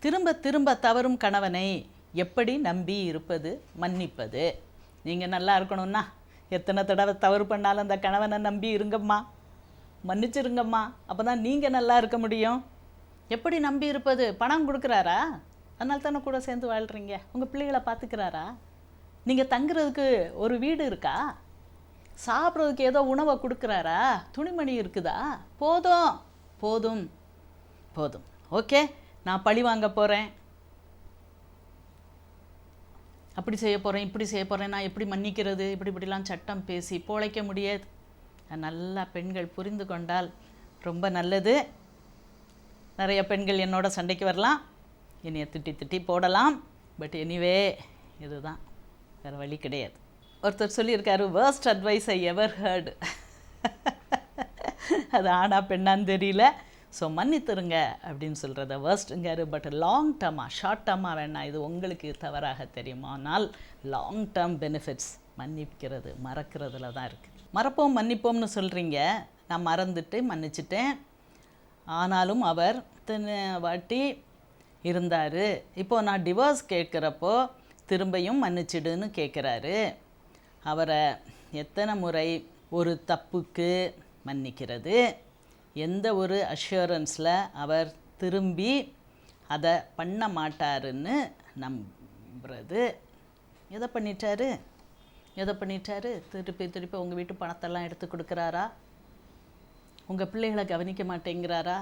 திரும்ப திரும்ப தவறும் கணவனை எப்படி நம்பி இருப்பது மன்னிப்பது? நீங்கள் நல்லா இருக்கணும்னா எத்தனை தடவை தவறு பண்ணாலும் அந்த கணவனை நம்பி இருங்கம்மா. மன்னிச்சிருங்கம்மா. அப்போ தான் நீங்கள் நல்லா இருக்க முடியும். எப்படி நம்பி இருப்பது? பணம் கொடுக்குறாரா? அதனால தானே கூட சேர்ந்து வாழ்கிறீங்க உங்கள் பிள்ளைகளை பார்த்துக்கிறாரா? நீங்கள் தங்குறதுக்கு ஒரு வீடு இருக்கா? சாப்பிட்றதுக்கு ஏதோ உணவை கொடுக்குறாரா? துணிமணி இருக்குதா? போதும். போதும். போதும். ஓகே? நான் பழி வாங்க போகிறேன் அப்படி செய்ய போகிறேன் இப்படி செய்ய போகிறேன் நான் எப்படி மன்னிக்கிறது இப்படி இப்படிலாம் சட்டம் பேசி பொழைக்க முடியாது. நல்லா பெண்கள் புரிந்து கொண்டால் ரொம்ப நல்லது. நிறைய பெண்கள் என்னோட சண்டைக்கு வரலாம். என்னைய திட்டி திட்டி போடலாம். பட் எனிவே இதுதான். வேறு வழி கிடையாது. ஒருத்தர் சொல்லியிருக்காரு worst advice I ever heard அது ஆனா பெண்ணான்னு தெரியல. ஸோ மன்னித்துருங்க அப்படின்னு சொல்கிறத வேர்ஸ்ட்டுங்காரு பட் லாங் டேர்மாக ஷார்ட் டேர்மாக வேணாம் இது உங்களுக்கு தவறாக தெரியுமானால் லாங் டேர்ம் பெனிஃபிட்ஸ் மன்னிக்கிறது மறக்கிறதுல தான் இருக்குது மறப்போம் மன்னிப்போம்னு சொல்கிறீங்க நான் மறந்துட்டு மன்னிச்சிட்டேன். ஆனாலும் அவர் இத்தனை வாட்டி இருந்தார். இப்போது நான் டிவோர்ஸ் கேட்குறப்போ திரும்பியும் மன்னிச்சிடுன்னு கேட்குறாரு. அவரை எத்தனை முறை ஒரு தப்புக்கு மன்னிக்கிறது? எந்த ஒரு அஷூரன்ஸில் அவர் திரும்பி அதை பண்ண மாட்டாருன்னு நம்புறது. எதை பண்ணிட்டாரு? எதை பண்ணிட்டாரு? திருப்பி திருப்பி உங்கள் வீட்டு பணத்தெல்லாம் எடுத்து கொடுக்குறாரா? உங்கள் பிள்ளைகளை கவனிக்க மாட்டேங்கிறாரா?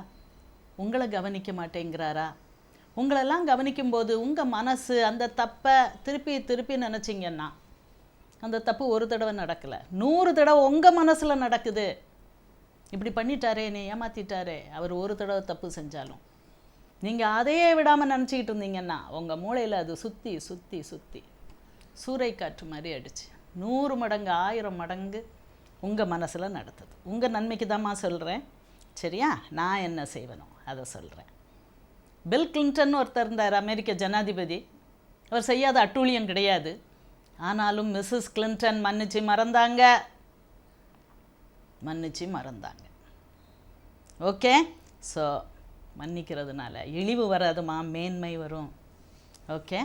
உங்களை கவனிக்க மாட்டேங்கிறாரா? உங்களெல்லாம் கவனிக்கும்போது உங்கள் மனசு அந்த தப்பை திருப்பி திருப்பி நினச்சிங்கன்னா அந்த தப்பு ஒரு தடவை நடக்கலை. நூறு தடவை உங்கள் மனசில் நடக்குது. இப்படி பண்ணிட்டாரே என்னை ஏமாற்றிட்டாரே அவர் ஒரு தடவை தப்பு செஞ்சாலும். நீங்கள் அதையே விடாமல் நினச்சிக்கிட்டு இருந்தீங்கன்னா உங்கள் மூளையில் அது சுற்றி சுற்றி சுற்றி சூறை காற்று மாதிரி அடிச்சு நூறு மடங்கு ஆயிரம் மடங்கு உங்கள் மனசில் நடத்துது உங்கள் நன்மைக்கு தாம்மா சொல்கிறேன் சரியா? நான் என்ன செய்வனோ அதை சொல்கிறேன் பில் கிளின்டன் ஒருத்தர் இருந்தார் அமெரிக்க ஜனாதிபதி. அவர் செய்யாத அட்டூழியம் கிடையாது. ஆனாலும் மிஸ்ஸஸ் கிளின்டன் மன்னிச்சு மறந்தாங்க. மன்னிச்சு மறந்தாங்க. ஓகே ஸோ மன்னிக்கிறதுனால இழிவு வராதுமா மேன்மை வரும். ஓகே